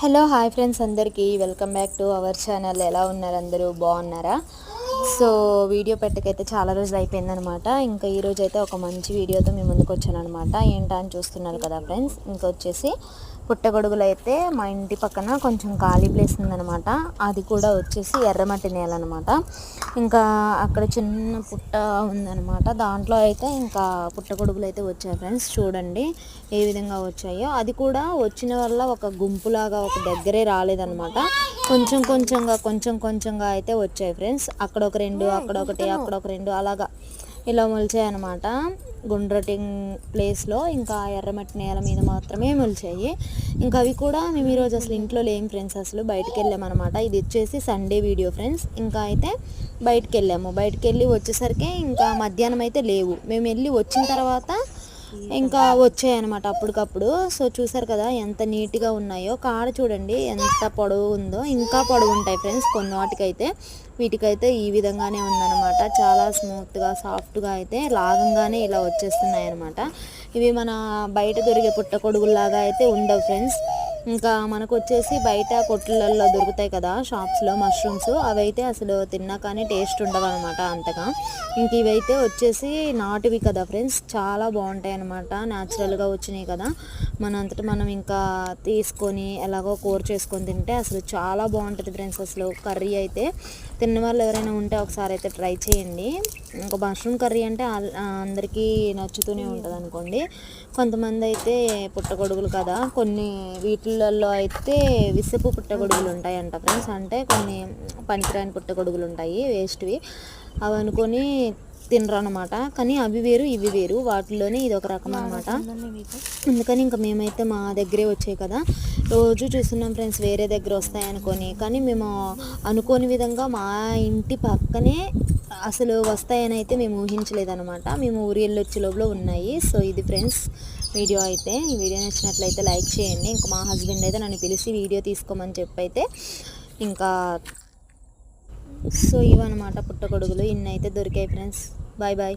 Hello hi friends అందరికీ. Welcome back to our channel ఎలా ఉన్నారు అందరూ? బాగున్నారా? సో వీడియో పెట్టకైతే చాలా రోజులు అయిపోయిందనమాట. ఇంకా ఈ రోజు అయితే ఒక మంచి వీడియోతో మేము ముందుకు వచ్చానమాట ఏంటా అని చూస్తున్నారు కదా ఫ్రెండ్స్? ఇంకా వచ్చేసి పుట్టగొడుగులు అయితే మా ఇంటి పక్కన కొంచెం ఖాళీ ప్లేస్ ఉందనమాట. అది కూడా వచ్చేసి ఎర్రమట్టి నేల అనమాట ఇంకా అక్కడ చిన్న పుట్ట ఉందనమాట. దాంట్లో అయితే ఇంకా పుట్టగొడుగులు అయితే వచ్చాయి ఫ్రెండ్స్. చూడండి ఏ విధంగా వచ్చాయో. అది కూడా వచ్చిన వల్ల ఒక గుంపులాగా ఒక దగ్గరే రాలేదనమాట. కొంచెం కొంచెంగా కొంచెం కొంచెంగా అయితే వచ్చాయి ఫ్రెండ్స్ అక్కడ ఒక రెండు అక్కడ ఒకటి అక్కడ ఒక రెండు అలాగా. ఇలా మొలిచాయి అనమాట గుండ్రటింగ్ ప్లేస్లో ఇంకా ఎర్రమట్టి నేల మీద మాత్రమే మొలిచాయి. ఇంకా అవి కూడా మేము ఈరోజు అసలు ఇంట్లో లేం ఫ్రెండ్స్ అసలు బయటకు వెళ్ళామన్నమాట ఇది వచ్చేసి సండే వీడియో ఫ్రెండ్స్ ఇంకా అయితే బయటకు వెళ్ళాము. బయటకు వెళ్ళి వచ్చేసరికి ఇంకా మధ్యాహ్నం అయితే లేవు. మేము వెళ్ళి వచ్చిన తర్వాత ఇంకా వచ్చాయి అనమాట అప్పటికప్పుడు. సో చూసారు కదా ఎంత నీట్గా ఉన్నాయో. కాడ చూడండి ఎంత పొడవు ఉందో. ఇంకా పొడవు ఉంటాయి ఫ్రెండ్స్ కొన్ని వాటికైతే. వీటికైతే ఈ విధంగానే ఉందన్నమాట. చాలా స్మూత్గా సాఫ్ట్గా అయితే లాగంగానే ఇలా వచ్చేస్తున్నాయి అనమాట ఇవి మన బయట దొరికే పుట్టకొడుగుల్లాగా అయితే ఉండవు ఫ్రెండ్స్. ఇంకా మనకు వచ్చేసి బయట కొట్లలో దొరుకుతాయి కదా షాప్స్లో మష్రూమ్స్. అవైతే అసలు తిన్నా కానీ టేస్ట్ ఉండవు అనమాట అంతగా. ఇంక ఇవైతే వచ్చేసి నాటివి కదా ఫ్రెండ్స్ చాలా బాగుంటాయి అనమాట న్యాచురల్గా వచ్చినాయి కదా. మన అంతటా మనం ఇంకా తీసుకొని ఎలాగో కూర చేసుకొని తింటే అసలు చాలా బాగుంటుంది ఫ్రెండ్స్ అసలు కర్రీ అయితే. తిన్న వాళ్ళు ఎవరైనా ఉంటే ఒకసారి అయితే ట్రై చేయండి. ఇంకా మష్రూమ్ కర్రీ అంటే అందరికీ నచ్చుతూనే ఉంటుంది అనుకోండి కొంతమంది అయితే పుట్టగొడుగులు కదా కొన్ని వీటిలలో అయితే విసుపు పుట్టగొడుగులు ఉంటాయంట ఫ్రెండ్స్ అంటే కొన్ని పనికిరాని పుట్టగొడుగులు ఉంటాయి వేస్ట్వి అవి అనుకొని తినరు అనమాట కానీ అవి వేరు ఇవి వేరు. వాటిలోనే ఇది ఒక రకం అనమాట అందుకని ఇంకా మేమైతే మా దగ్గరే వచ్చాయి కదా. రోజు చూస్తున్నాం ఫ్రెండ్స్ వేరే దగ్గర వస్తాయి అనుకొని. కానీ మేము అనుకోని విధంగా మా ఇంటి పక్కనే అసలు వస్తాయని అయితే మేము ఊహించలేదన్నమాట. మేము ఊరి వెళ్ళొచ్చే లోపల ఉన్నాయి. సో ఇది ఫ్రెండ్స్ వీడియో అయితే. ఈ వీడియో నచ్చినట్లయితే లైక్ చేయండి. ఇంకా మా హస్బెండ్ అయితే నన్ను పిలిచి వీడియో తీసుకోమని చెప్పి అయితే ఇంకా సో ఇవన్నమాట పుట్టగొడుగులు. ఇన్ని అయితే దొరికాయి ఫ్రెండ్స్. Bye bye.